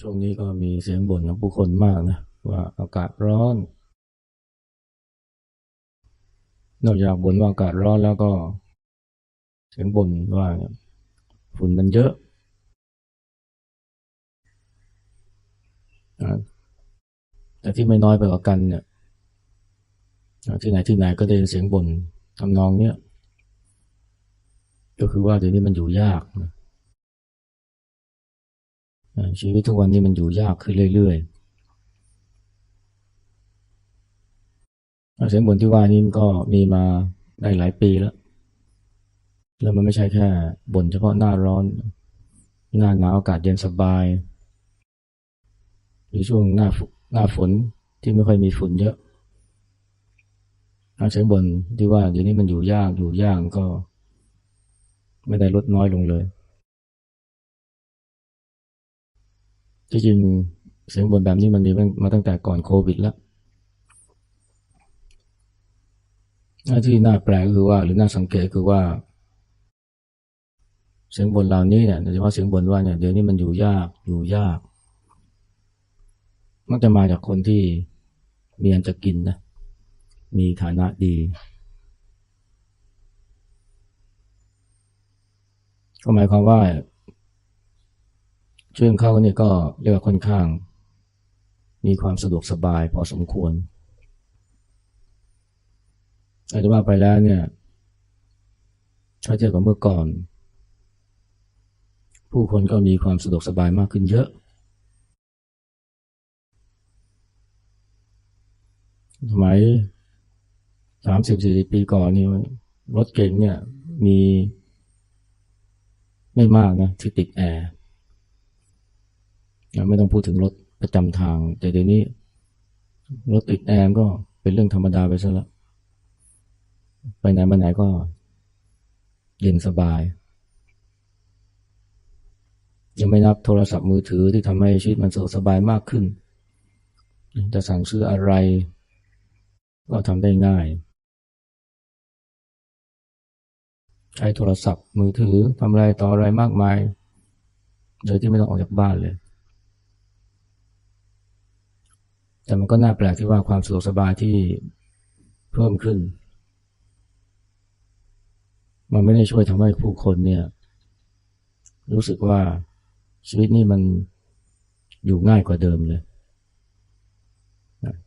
ช่วงนี้ก็มีเสียงบ่นของผู้คนมากนะ ว่าอากาศร้อน นอกจากบ่นว่าอากาศร้อนแล้วก็ เสียงบ่นว่าฝุ่นมันเยอะแต่ที่ไม่น้อยไปกว่ากันเนี่ยที่ไหนที่ไหนก็ได้ยินเสียงบ่นทำนองเนี้ยก็คือว่าเดี๋ยวนี้มันอยู่ยากนะ ชีวิตทุกวันนี้มันอยู่ยากขึ้นเรื่อยๆเสียงบ่นที่ว่านี้มันก็มีมาได้หลายปีแล้ว แล้วมันไม่ใช่แค่บ่นเฉพาะหน้าร้อน หน้าหนาวอากาศเย็นสบาย หรือช่วงหน้าหน้าฝนที่ไม่ค่อยมีฝุ่นเยอะเสียงบ่นที่ว่าเดี๋ยวนี้มันอยู่ยากอยู่ยากก็ ไม่ได้ลดน้อยลงเลย ที่จริงเสียงบ่นแบบนี้มันมีมาตั้งแต่ก่อนโควิดแล้วที่น่าแปลกคือว่าหรือน่าสังเกตคือว่า เสียงบ่นเหล่านี้เนี่ยโดยเฉพาะเสียงบ่นว่าเนี่ยเดี๋ยวนี้มันอยู่ยากอยู่ยาก มักจะมาจากคนที่มีอันจะกินนะมีฐานะดีก็หมายความว่า ช่วงเขาเนี่ยก็เรียกว่าค่อนข้าง มีความสะดวกสบายพอสมควรอาจจะว่าไปแล้วเนี่ยถ้าเทียบกับเมื่อก่อน ผู้คนก็มีความสะดวกสบายมากขึ้นเยอะสมัยสามสิบสี่ปีก่อนนี่รถเก่งเนี่ยมีไม่มากนะที่ติดแอร์ ไม่ต้องพูดถึงรถประจำทาง แต่เดี๋ยวนี้ รถติดแอร์ก็เป็นเรื่องธรรมดาไปซะแล้วไปไหนมาไหนก็เย็นสบาย ยังไม่นับโทรศัพท์มือถือที่ทำให้ชีวิตมันสะดวกสบายมากขึ้นจะสั่งซื้ออะไร ก็ทำได้ง่าย ใช้โทรศัพท์มือถือทำอะไรต่ออะไรมากมาย โดยที่ไม่ต้องออกจากบ้านเลย แต่มันก็น่าแปลกที่ว่าความสะดวกสบายที่เพิ่มขึ้น มันไม่ได้ช่วยทำให้ผู้คนเนี่ย รู้สึกว่าชีวิตนี้มันอยู่ง่ายกว่าเดิมเลย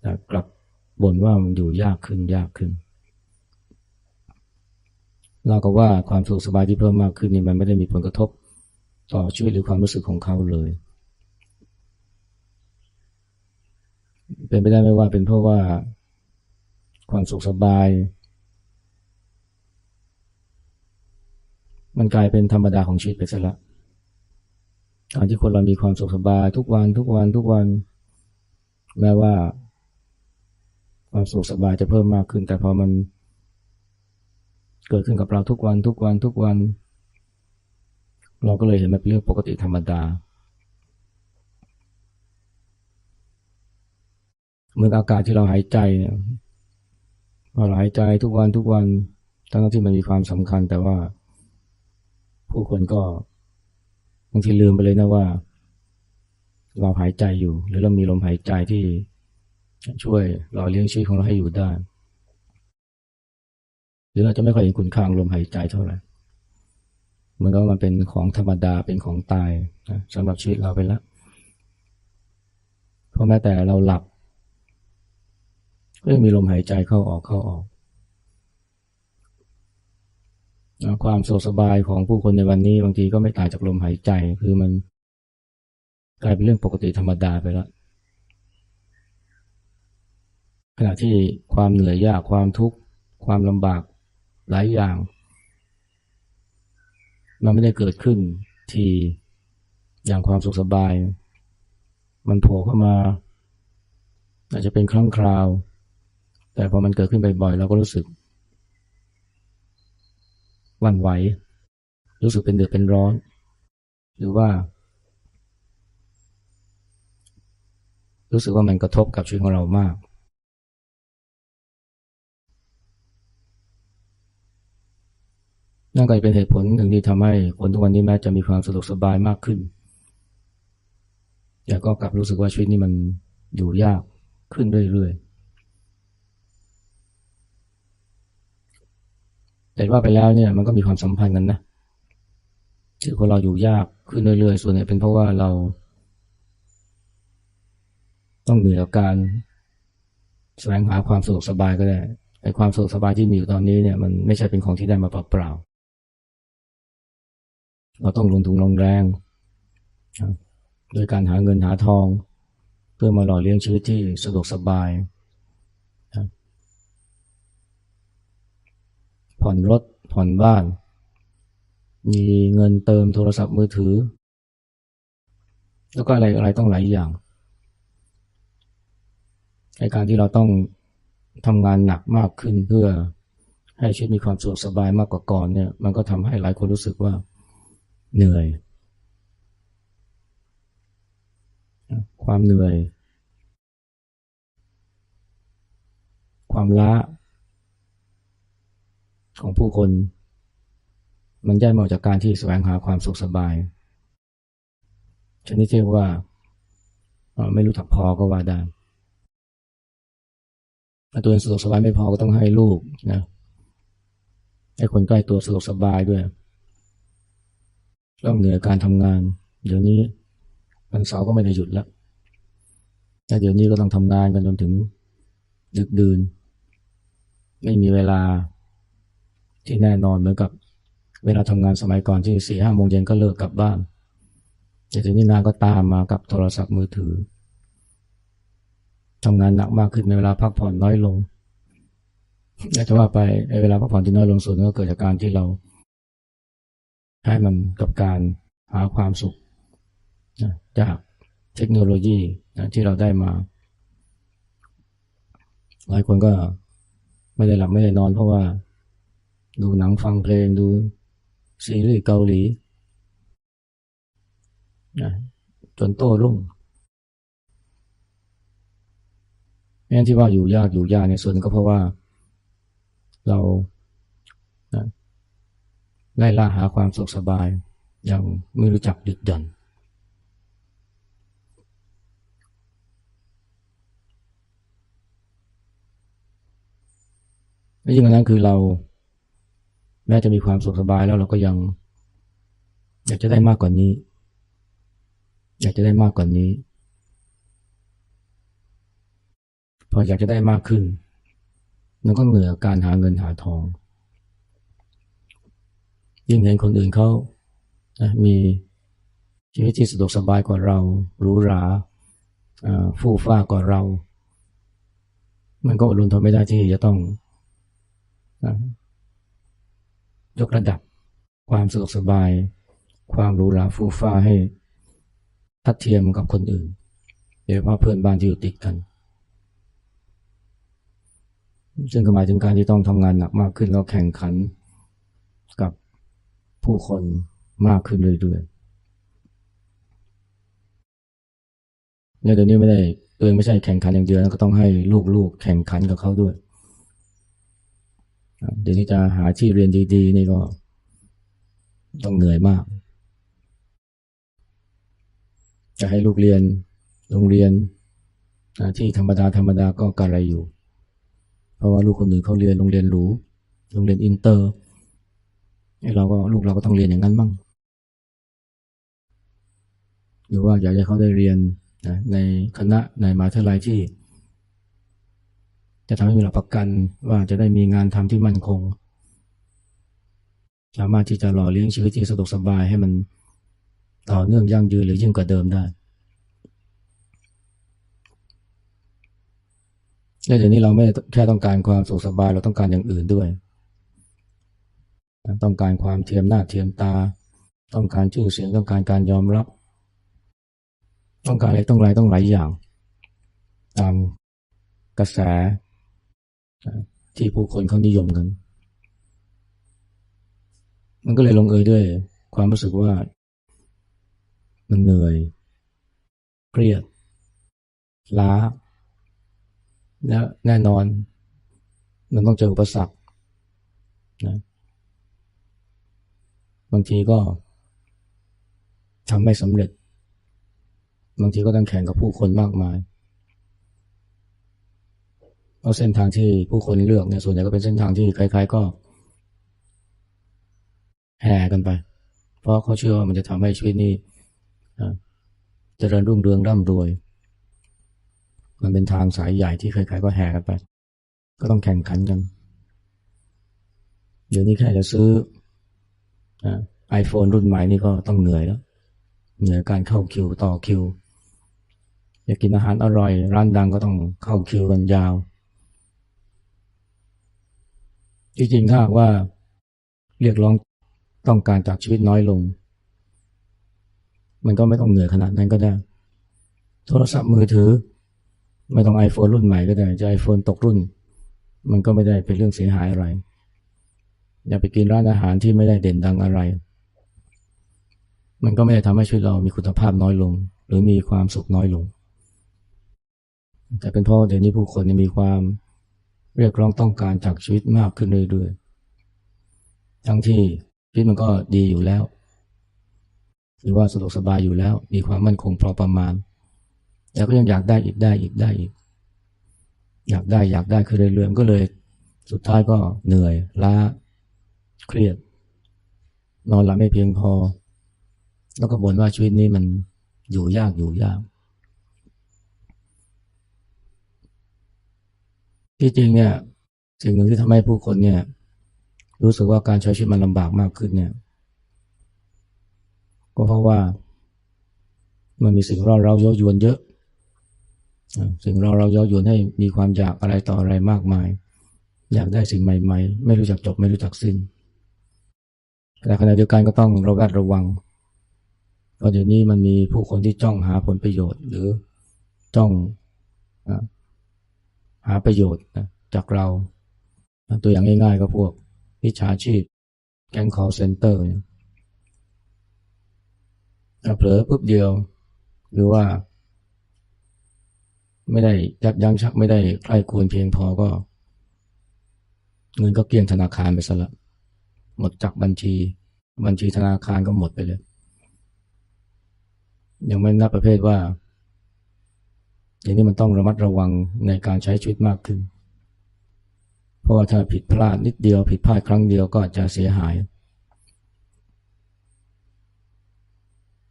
แต่กลับบ่นว่ามันอยู่ยากขึ้นยากขึ้น เราก็ว่าความสุขสบายที่เพิ่มมากขึ้นนี่มันไม่ได้มีผลกระทบต่อชีวิตหรือความรู้สึกของเขาเลย เป็นไปได้ไหมว่าเป็นเพราะว่าความสุขสบาย มันกลายเป็นธรรมดาของชีวิตไปซะละตอนที่คนเรามีความสุขสบาย ทุกวันทุกวันทุกวันแม้ว่าความสุขสบายจะเพิ่มมากขึ้น แต่พอมันเกิดขึ้นกับเราทุกวันทุกวันทุกวัน เราก็เลยเห็นมันเป็นเรื่องปกติธรรมดา เหมือนอากาศที่เราหายใจเนี่ยเราหายใจทุกวันทุกวันทั้งที่มันมีความสำคัญแต่ว่า ผู้คนก็บางทีลืมไปเลยนะว่า เราหายใจอยู่ หรือเรามีลมหายใจที่ช่วยหล่อเลี้ยงชีวิตของเราให้อยู่ได้หรือเราจะไม่ค่อยเห็นคุณค่าลมหายใจเท่าไหร่เหมือนกับมันเป็นของธรรมดาเป็นของตายนะสำหรับชีวิตเราไปแล้วเพราะแม้แต่เราหลับ ก็ยังมีลมหายใจเข้าออกเข้าออกความโศกสบายของผู้คนในวันนี้บางทีก็ไม่ต่างจากลมหายใจ คือมันกลายเป็นเรื่องปกติธรรมดาไปแล้วขณะที่ความเหนื่อยยากความทุกข์ความลำบากหลายอย่าง มันไม่ได้เกิดขึ้นทีอย่างความสุขสบาย มันโผล่เข้ามา อาจจะเป็นครั้งคราว แต่พอมันเกิดขึ้นบ่อยๆเราก็รู้สึกวันไหว รู้สึกเป็นเดือดเป็นร้อน หรือว่า รู้สึกว่ามันกระทบกับชีวิตของเรามาก นั่นก็เป็นเหตุผลหนึ่งที่ทำให้คนทุกวันนี้แม้จะมีความสะดวกสบายมากขึ้น แต่ก็กลับรู้สึกว่าชีวิตนี้มันอยู่ยากขึ้นเรื่อยๆ แต่ว่าไปแล้วเนี่ยมันก็มีความสัมพันธ์กันนะที่คนเราอยู่ยากขึ้นเรื่อยๆ ส่วนใหญ่เป็นเพราะว่าเรา ต้องเหนื่อยกับการแสวงหาความสะดวกสบายก็ได้ไอ้ความสะดวกสบายที่มีอยู่ตอนนี้เนี่ยมันไม่ใช่เป็นของที่ได้มาเปล่าๆเราต้องลงทุนลงแรงโดยการหาเงินหาทอง เพื่อมาหล่อเลี้ยงชีวิตที่สะดวกสบาย ผ่อนรถ ผ่อนบ้าน มีเงินเติมโทรศัพท์มือถือ แล้วก็อะไรอะไรต้องหลายอย่างในการที่เราต้องทำงานหนักมากขึ้นเพื่อให้ชีวิตมีความสะดวกสบายมากกว่าก่อนเนี่ย มันก็ทำให้หลายคนรู้สึกว่าเหนื่อย ความเหนื่อย ความล้า ของผู้คน มันย่อยมาจากการที่แสวงหาความสุขสบาย ชนิดที่ว่าไม่รู้ถักพอก็ว่าได้ตัวเองสะดวกสบายไม่พอก็ต้องให้ลูกนะให้คนใกล้ตัวสะดวกสบายด้วยต้องเหนื่อยการทำงาน เดี๋ยวนี้วันเสาร์ก็ไม่ได้หยุดแล้วแต่เดี๋ยวนี้ก็ต้องทำงานกันจนถึงดึกดื่น ไม่มีเวลา ที่แน่นอนเหมือนกับเวลาทำงานสมัยก่อนที่สี่ห้าโมงเย็นก็เลิกกลับบ้าน แต่ทีนี้นานก็ตามมากับโทรศัพท์มือถือทำงานหนักมากขึ้นในเวลาพักผ่อนน้อยลงอยากจะว่าไปเวลาพักผ่อนที่น้อยลงส่วนก็เกิดจากการที่เราให้มันกับการหาความสุขจากเทคโนโลยีที่เราได้มา หลายคนก็ไม่ได้หลับไม่ได้นอนเพราะว่า ดูหนังฟังเพลงดูซีรีส์เกาหลีนะจนโตรุ่งงั้นที่ว่าอยู่ยากอยู่ยากในส่วนก็เพราะว่า เราไล่ล่าหาความสุขสบายยังไม่รู้จักหยุดหย่อนและยิ่งกว่านั้นคือเรา แม้จะมีความสุขสบายแล้วเราก็ยัง อยากจะได้มากกว่านี้ อยากจะได้มากกว่านี้ พออยากจะได้มากขึ้นมันก็เหนือการหาเงินหาทอง ยิ่งเห็นคนอื่นเขามีชีวิตที่สะดวกสบายกว่าเราหรูหราฟู่ฟ้ากว่าเรา มันก็อดรุนทนไม่ได้ที่จะต้อง ยกระดับ ความสะดวกสบาย ความหรูหราฟู่ฟ้าให้ทัดเทียมกับคนอื่นโดยเฉพาะเพื่อนบ้านที่อยู่ติดกันซึ่งหมายถึงการที่ต้องทำงานหนักมากขึ้นแล้วแข่งขันกับผู้คนมากขึ้นเรื่อยๆเนี่ยเดี๋ยวนี้ไม่ได้ตัวเองไม่ใช่แข่งขันอย่างเดียวก็ต้องให้ลูกๆแข่งขันกับเขาด้วย เดี๋ยวนี้จะหาที่เรียนดีๆนี่ก็ต้องเหนื่อยมาก จะให้ลูกเรียนโรงเรียนที่ธรรมดาธรรมดาก็กระไรอยู่ เพราะว่าลูกคนอื่นเขาเรียนโรงเรียนหรูโรงเรียนอินเตอร์เราก็ลูกเราก็ต้องเรียนอย่างนั้นบ้าง หรือว่าอยากให้เขาได้เรียนนะในคณะในมหาวิทยาลัยที่ จะทำให้มีหลักประกันว่าจะได้มีงานทำที่มั่นคง สามารถที่จะหล่อเลี้ยงชีวิตที่สะดวกสบายให้มันต่อเนื่องยั่งยืนหรือยิ่งกว่าเดิมได้และเดี๋ยวนี้เราไม่แค่ต้องการความสุขสบายเราต้องการอย่างอื่นด้วย ต้องการความเทียมหน้าเทียมตา ต้องการชื่อเสียงต้องการการยอมรับ ต้องการอะไรต้องอะไรต้องหลายอย่าง ตามกระแส ที่ผู้คนเขานิยมกัน มันก็เลยลงเอยด้วย ความรู้สึกว่า มันเหนื่อย เครียด ล้า และแน่นอน มันต้องเจออุปสรรคนะบางทีก็ทำไม่สำเร็จ บางทีก็ต้องแข่งกับผู้คนมากมาย เพราะเส้นทางที่ผู้คนเลือกเนี่ยส่วนใหญ่ก็เป็นเส้นทางที่ใครๆก็ แห่กันไป เพราะเขาเชื่อว่ามันจะทำให้ชีวิตนี้เจริญรุ่งเรืองร่ำรวย มันเป็นทางสายใหญ่ที่ใครๆก็แห่กันไป ก็ต้องแข่งขันกัน เดี๋ยวนี้แค่จะซื้อไอโฟนรุ่นใหม่นี่ก็ต้องเหนื่อยแล้ว เหนื่อยการเข้าคิวต่อคิวอยากกินอาหารอร่อย ร้านดังก็ต้องเข้าคิวกันยาว ที่จริงถ้าว่าเรียกร้องต้องการจากชีวิตน้อยลง มันก็ไม่ต้องเหนื่อยขนาดนั้นก็ได้ โทรศัพท์มือถือ ไม่ต้องไอโฟนรุ่นใหม่ก็ได้ จะไอโฟนตกรุ่น มันก็ไม่ได้เป็นเรื่องเสียหายอะไร อย่าไปกินร้านอาหารที่ไม่ได้เด่นดังอะไร มันก็ไม่ได้ทำให้ชีวิตเรามีคุณภาพน้อยลง หรือมีความสุขน้อยลง แต่เป็นเพราะเดี๋ยวนี้ผู้คนมีความ เรียกร้องต้องการจากชีวิตมากขึ้นเรื่อยๆ ทั้งที่ชีวิตมันก็ดีอยู่แล้ว หรือว่าสะดวกสบายอยู่แล้ว มีความมั่นคงพอประมาณ แต่ก็ยังอยากได้อีกได้อีกได้อีก อยากได้อยากได้คือเรื่อยๆก็เลย สุดท้ายก็เหนื่อยล้า เครียด นอนหลับไม่เพียงพอ แล้วก็บ่นว่าชีวิตนี้มันอยู่ยากอยู่ยาก ที่จริงเนี่ยสิ่งหนึ่งที่ทำให้ผู้คนเนี่ย รู้สึกว่าการใช้ชีวิตมันลำบากมากขึ้นเนี่ย ก็เพราะว่า มันมีสิ่งรอเราเย้ายวนเยอะ สิ่งรอเราเย้ายวนให้มีความอยากอะไรต่ออะไรมากมาย อยากได้สิ่งใหม่ ๆ ไม่รู้จักจบไม่รู้จักสิ้นแต่ขณะเดียวกันก็ต้องระแวดระวังเพราะเดี๋ยวนี้มันมีผู้คนที่จ้องหาผลประโยชน์ หรือจ้อง หาประโยชน์จากเรา ตัวอย่างง่ายๆก็พวกวิชาชีพ แก๊งคอร์เซนเตอร์เผลอปุ๊บเดียว หรือว่า ไม่ได้ยับยั้งชักไม่ได้ใครควรเพียงพอก็ เงินก็เกลี้ยงธนาคารไปซะละหมดจากบัญชี บัญชีธนาคารก็หมดไปเลย ยังไม่นับประเภทว่า อย่างนี้มันต้องระมัดระวังในการใช้ชีวิตมากขึ้น เพราะว่าถ้าผิดพลาดนิดเดียว ผิดพลาดครั้งเดียวก็จะเสียหาย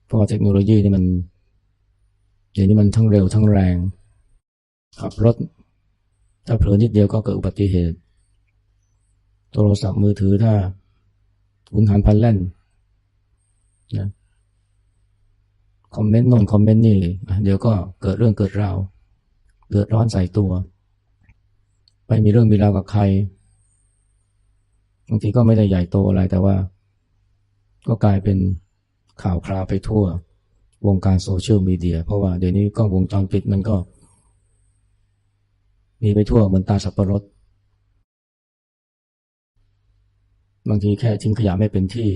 เพราะเทคโนโลยีนี่มันอย่างนี้มันทั้งเร็วทั้งแรง ขับรถ ถ้าเผลอนิดเดียวก็เกิดอุบัติเหตุ โทรศัพท์มือถือถ้าหุนหันพันแล่นนะ คอมเมนต์นนคอมเมนต์นี่ เดี๋ยวก็เกิดเรื่องเกิดราวเดือดร้อนใส่ตัว ไปมีเรื่องมีราวกับใครบางทีก็ไม่ได้ใหญ่โตอะไรแต่ว่า ก็กลายเป็นข่าวคราวไปทั่ว วงการโซเชียลมีเดีย เพราะว่าเดี๋ยวนี้กล้องวงจรปิดมันก็ มีไปทั่วเหมือนตาสับปะรดบางทีแค่ทิ้งขยะไม่เป็นที่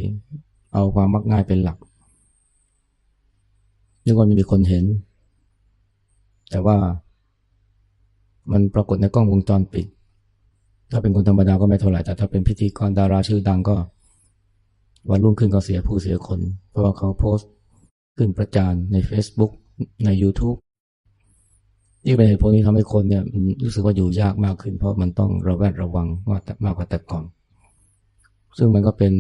เอาความมักง่ายเป็นหลัก นึกว่าไม่มีคนเห็น แต่ว่า มันปรากฏในกล้องวงจรปิด ถ้าเป็นคนธรรมดาก็ไม่เท่าไหร่แต่ถ้าเป็นพิธีกรดาราชื่อดังก็ วันรุ่งขึ้นก็เสียผู้เสียคน เพราะว่าเขาโพสต์ขึ้นประจานใน Facebook ใน YouTube นี่เป็นเหตุผลที่ทำให้คนเนี่ยรู้สึกว่าอยู่ยากมากขึ้น เพราะมันต้องระแวดระวังมากมากกว่าแต่ก่อน ซึ่งมันก็เป็น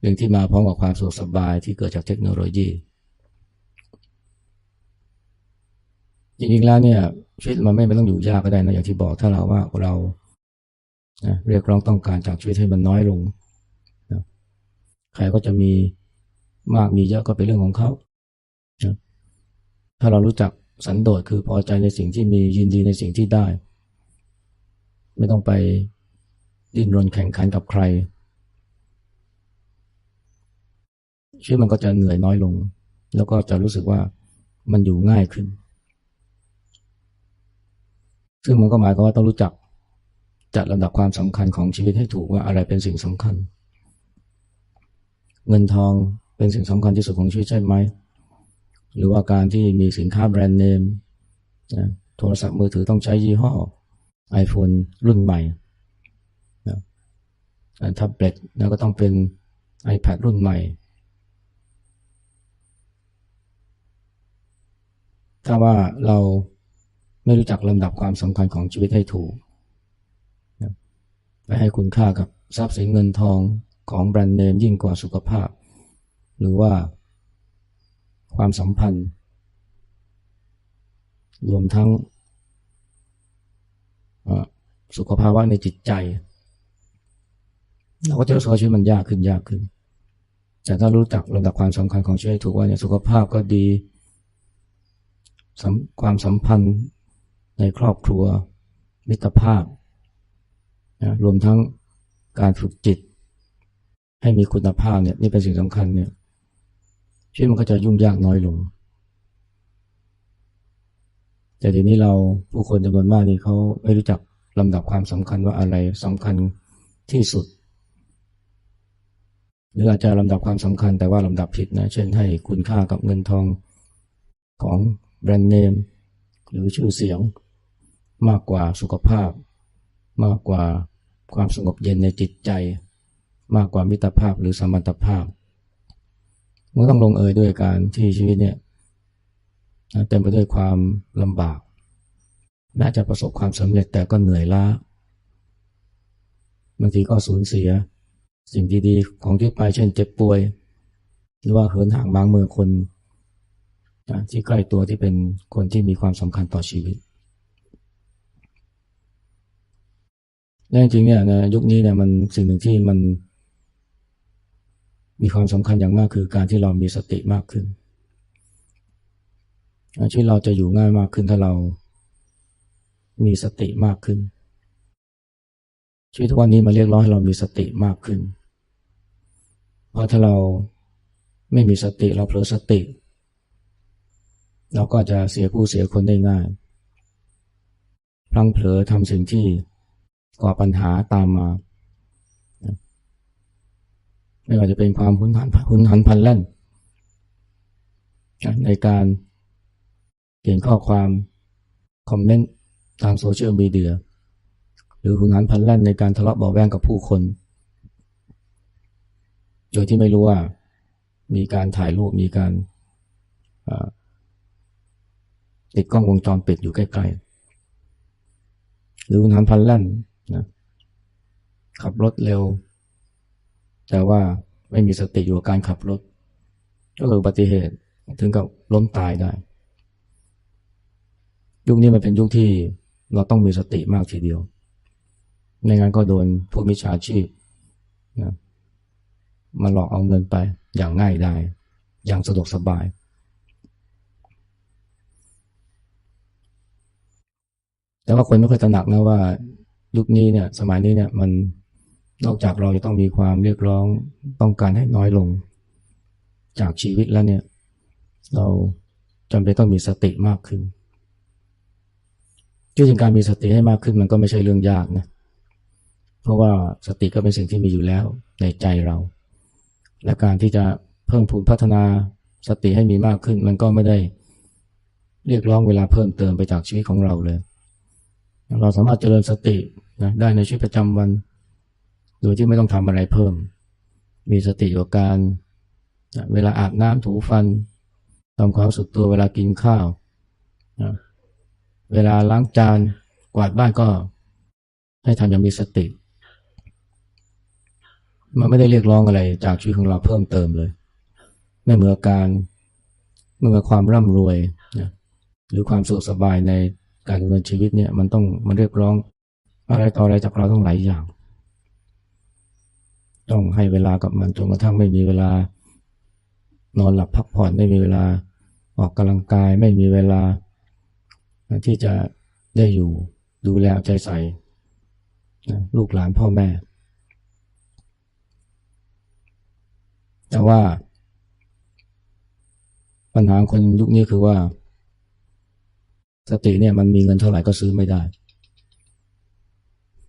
เรื่องที่มาพร้อมกับความสะดวกสบายที่เกิดจากเทคโนโลยี จริงๆแล้วเนี่ยชีวิตมันไม่ต้องอยู่ยากก็ได้นะอย่างที่บอกถ้าเราว่าเราเรียกร้องต้องการจากชีวิตให้มันน้อยลงนะใครก็จะมีมากมีเยอะก็เป็นเรื่องของเขานะถ้าเรารู้จักสันโดษคือพอใจในสิ่งที่มียินดีในสิ่งที่ได้ ไม่ต้องไปดิ้นรนแข่งขันกับใคร ชีวิตมันก็จะเหนื่อยน้อยลง แล้วก็จะรู้สึกว่ามันอยู่ง่ายขึ้น ซึ่งมันก็หมายความว่าต้องรู้จักจัดลำดับความสำคัญของชีวิตให้ถูกว่าอะไรเป็นสิ่งสำคัญ เงินทองเป็นสิ่งสำคัญที่สุดของชีวิตใช่ไหม หรือว่าการที่มีสินค้าแบรนด์เนมนะโทรศัพท์มือถือต้องใช้ยี่ห้อ iPhone รุ่นใหม่นะแท็บเล็ตนะก็ต้องเป็น iPad รุ่นใหม่ ถ้าว่าเรา ไม่รู้จักลำดับความสำคัญของชีวิตให้ถูก ไปให้คุณค่ากับทรัพย์สินเงินทองของแบรนด์เนมยิ่งกว่าสุขภาพ หรือว่าความสัมพันธ์ รวมทั้งสุขภาวะในจิตใจ เราก็จะรู้สึกว่าชีวิตมันยากขึ้นยากขึ้น แต่ถ้ารู้จักระดับความสำคัญของชีวิตถูกว่าเนี่ยสุขภาพก็ดี ความสัมพันธ์ ในครอบครัวมิตรภาพนะรวมทั้งการฝึกจิต ให้มีคุณภาพเนี่ยนี่เป็นสิ่งสำคัญเนี่ยชีวิตมันก็จะยุ่งยากน้อยลง แต่ทีนี้เราผู้คนจำนวนมากนี่เขาไม่รู้จักลำดับความสำคัญว่าอะไรสำคัญที่สุด หรืออาจจะลำดับความสำคัญแต่ว่าลำดับผิดนะ เช่นให้คุณค่ากับเงินทองของแบรนด์เนม หรือชื่อเสียง มากกว่าสุขภาพ มากกว่าความสงบเย็นในจิตใจ มากกว่ามิตรภาพหรือสมรรถภาพมันต้องลงเอยด้วยการที่ชีวิตเนี่ยเต็มไปด้วยความลำบากแม้จะประสบความสำเร็จแต่ก็เหนื่อยล้าบางทีก็สูญเสีย สิ่งดีๆ ของที่ไปเช่นเจ็บป่วย หรือว่าเหินห่างบางเมื่อคน ที่ใกล้ตัวที่เป็นคนที่มีความสำคัญต่อชีวิตและจริงเนี่ยนะยุคนี้เนี่ยมันสิ่งหนึ่งที่มัน มีความสำคัญอย่างมากคือการที่เรามีสติมากขึ้นชีวิตเราจะอยู่ง่ายมากขึ้นถ้าเรามีสติมากขึ้น ชีวิตทุกวันนี้มาเรียกร้องให้เรามีสติมากขึ้น เพราะถ้าเราไม่มีสติเราเผลอสติ เราก็จะเสียผู้เสียคนได้ง่าย พลังเผลอทำสิ่งที่ก่อปัญหาตามมา ไม่ว่าจะเป็นความหุนหันหุนหันพันแล่น ในการเขียนข้อความ คอมเมนต์ทางโซเชียลมีเดีย หรือหุนหันพันแล่นในการทะเลาะเบาแวงกับผู้คน โดยที่ไม่รู้ว่ามีการถ่ายรูปมีการ ติดกล้องวงจรปิดอยู่ใกล้ๆ หรือหุนหันพันแล่นนะขับรถเร็ว แต่ว่าไม่มีสติอยู่กับการขับรถ ก็เกิดอุบัติเหตุถึงกับล้มตายได้ ยุคนี้มันเป็นยุคที่เราต้องมีสติมากทีเดียว ในงานก็โดนผู้มิจฉาชีพนะมาหลอกเอาเงินไปอย่างง่ายได้ อย่างสะดวกสบาย แต่ว่าคนไม่ค่อยตระหนักนะว่ายุคนี้เนี่ย สมัยนี้เนี่ย มันนอกจากเราจะต้องมีความเรียกร้องต้องการให้น้อยลง จากชีวิตแล้วเนี่ย เราจำเป็นต้องมีสติมากขึ้นจริงการมีสติให้มากขึ้นมันก็ไม่ใช่เรื่องยากนะเพราะว่าสติก็เป็นสิ่งที่มีอยู่แล้วในใจเรา และการที่จะเพิ่มพูนพัฒนาสติให้มีมากขึ้น มันก็ไม่ได้เรียกร้องเวลาเพิ่มเติมไปจากชีวิตของเราเลย เราสามารถเจริญสตินะได้ในชีวิตประจำวัน โดยที่ไม่ต้องทำอะไรเพิ่ม มีสติอยู่การนะเวลาอาบน้ำถูฟันทำความสุดตัวเวลากินข้าวนะเวลาล้างจานกวาดบ้านก็ให้ทำอย่างมีสติ มันไม่ได้เรียกร้องอะไรจากชีวิตของเราเพิ่มเติมเลย ไม่เหมือนการไม่เมือความร่ำรวยนะหรือความสุขสบายใน การดำเนินชีวิตเนี่ยมันต้องมันเรียกร้อง อะไรต่ออะไรจากเราต้องหลายอย่าง ต้องให้เวลากับมันจนกระทั่งไม่มีเวลา นอนหลับพักผ่อนไม่มีเวลา ออกกำลังกายไม่มีเวลา ที่จะได้อยู่ดูแลใจใส่ลูกหลานพ่อแม่ แต่ว่า ปัญหาคนยุคนี้คือว่า สติเนี่ยมันมีเงินเท่าไหร่ก็ซื้อไม่ได้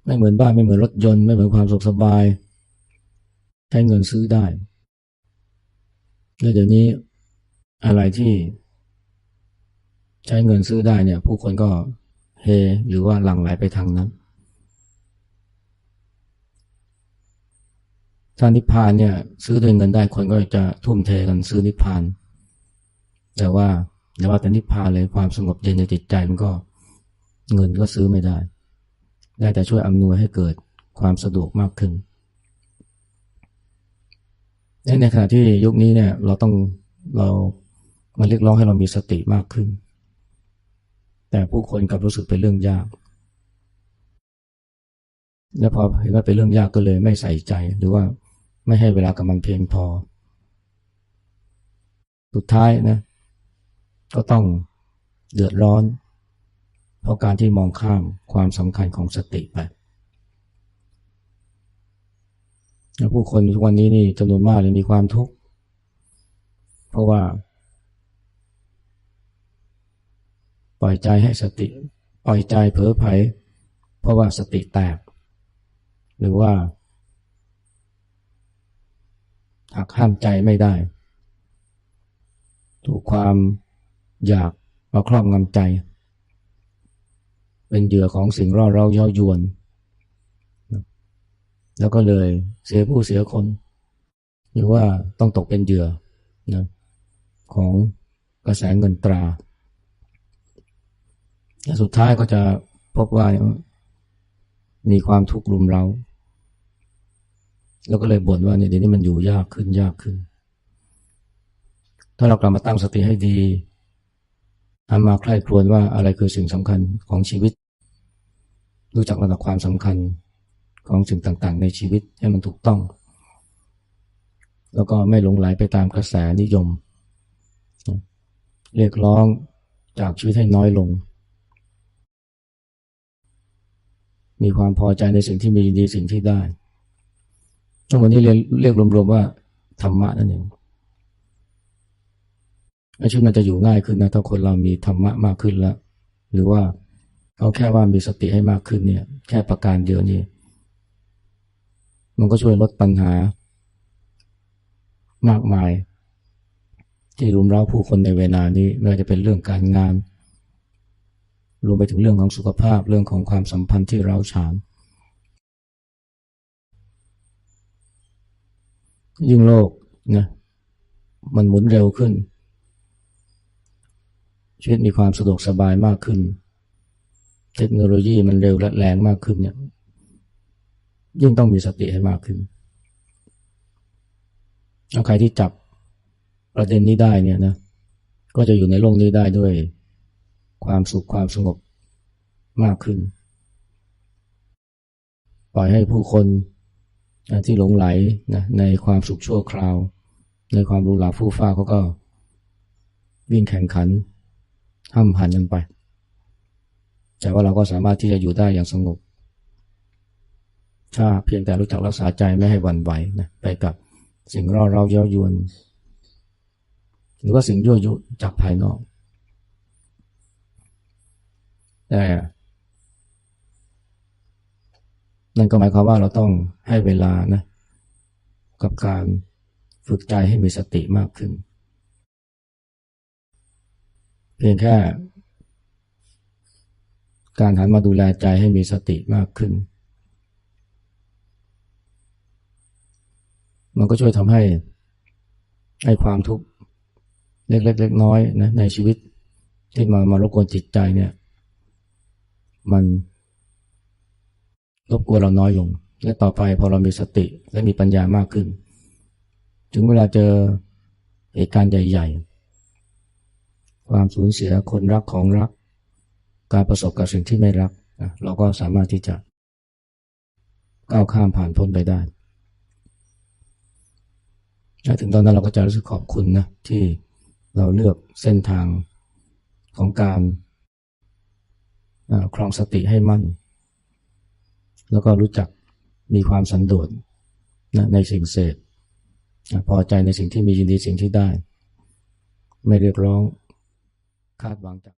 ไม่เหมือนบ้านไม่เหมือนรถยนต์ไม่เหมือนความสุขสบาย ใช้เงินซื้อได้แล้วเดี๋ยวนี้อะไรที่ ใช้เงินซื้อได้เนี่ย ผู้คนก็เฮหรือว่าหลั่งไหลไปทางนั้นถ้านิพพานเนี่ย ซื้อด้วยเงินได้คนก็จะทุ่มเทกันซื้อนิพพาน แต่ว่า แต่ว่าแต่นิพพานเลยความสงบเย็นในจิตใจมันก็เงินก็ซื้อไม่ได้ ได้แต่ช่วยอำนวยให้เกิดความสะดวกมากขึ้น ในขณะที่ยุคนี้เนี่ยเราต้องเรามาเรียกร้องให้เรามีสติมากขึ้น แต่ผู้คนกลับรู้สึกเป็นเรื่องยาก และพอเห็นว่าเป็นเรื่องยากก็เลยไม่ใส่ใจ หรือว่าไม่ให้เวลากับมันเพียงพอ สุดท้ายนะ ก็ต้องเดือดร้อน เพราะการที่มองข้ามความสำคัญของสติไปผู้คนทุกวันนี้นี่จำนวนมากเลยมีความทุกข์ เพราะว่า ปล่อยใจให้สติ ปล่อยใจเผลอไผเพราะว่าสติแตก หรือว่าหักห้ามใจไม่ได้ ถูกความ อยากมาครอบงำใจ เป็นเหยื่อของสิ่งร่อเราย่อยวน แล้วก็เลยเสียผู้เสียคน หรือว่าต้องตกเป็นเหยื่อนะของกระแสเงินตราและสุดท้ายก็จะพบว่ามีความทุกข์รุมเราแล้วก็เลยบ่นว่าเนี่ยเดี๋ยวนี้มันอยู่ยากขึ้นยากขึ้น ถ้าเรากลับมาตั้งสติให้ดี ทำมาใคร่ครวญว่าอะไรคือสิ่งสำคัญของชีวิต รู้จักระดับความสำคัญของสิ่งต่างๆ ในชีวิตให้มันถูกต้อง แล้วก็ไม่หลงไหลไปตามกระแสนิยม เรียกร้องจากชีวิตให้น้อยลง มีความพอใจในสิ่งที่มีดีสิ่งที่ได้ทั้งหมดนี้เรียกรวมๆว่าธรรมะนั่นเอง ชีวิตมันจะอยู่ง่ายขึ้นนะถ้าคนเรามีธรรมะมากขึ้นแล้ว หรือว่าเอาแค่ว่ามีสติให้มากขึ้นเนี่ย แค่ประการเดียวนี่มันก็ช่วยลดปัญหามากมาย ที่รุมเร้าผู้คนในเวลานี้ไม่ว่าจะเป็นเรื่องการงาน รวมไปถึงเรื่องของสุขภาพเรื่องของความสัมพันธ์ที่เราฉานยิ่งโลกนะมันหมุนเร็วขึ้น ชีวิตมีความสะดวกสบายมากขึ้น เทคโนโลยีมันเร็วและแรงมากขึ้นเนี่ยยิ่งต้องมีสติให้มากขึ้นใครที่จับประเด็นนี้ได้เนี่ยนะก็จะอยู่ในโลกนี้ได้ด้วยความสุขความสงบมากขึ้น ปล่อยให้ผู้คนที่หลงไหลนะในความสุขชั่วคราว ในความรู้หลาฟู่ฟ้าเขาก็วิ่งแข่งขัน ห้ามหันกันไป แต่ว่าเราก็สามารถที่จะอยู่ได้อย่างสงบ ถ้าเพียงแต่รู้จักรักษาใจไม่ให้วันไหวนะไปกับสิ่งร่อเราเย้ายวน หรือว่าสิ่งยั่วยุจากภายนอก แต่นั่นก็หมายความว่าเราต้องให้เวลานะกับการฝึกใจให้มีสติมากขึ้น พียงแค่การหันมาดูแลใจให้มีสติมากขึ้น มันก็ช่วยทำให้ให้ความทุกข์เล็กๆเล็กน้อยนะในชีวิตที่มามารบกวนจิตใจเนี่ย มันรบกวนเราน้อยลง และต่อไปพอเรามีสติและมีปัญญามากขึ้น ถึงเวลาเจอเหตุการณ์ใหญ่ ๆ ความสูญเสียคนรักของรัก การประสบกับสิ่งที่ไม่รักเราก็สามารถที่จะก้าวข้ามผ่านพ้นไปได้ถึงตอนนั้นเราก็จะรู้สึกขอบคุณนะที่เราเลือกเส้นทางของการครองสติให้มั่น แล้วก็รู้จักมีความสันโดษนะในสิ่งเสพพอใจในสิ่งที่มียินดีสิ่งที่ได้ ไม่เรียกร้อง คาดหวังจาก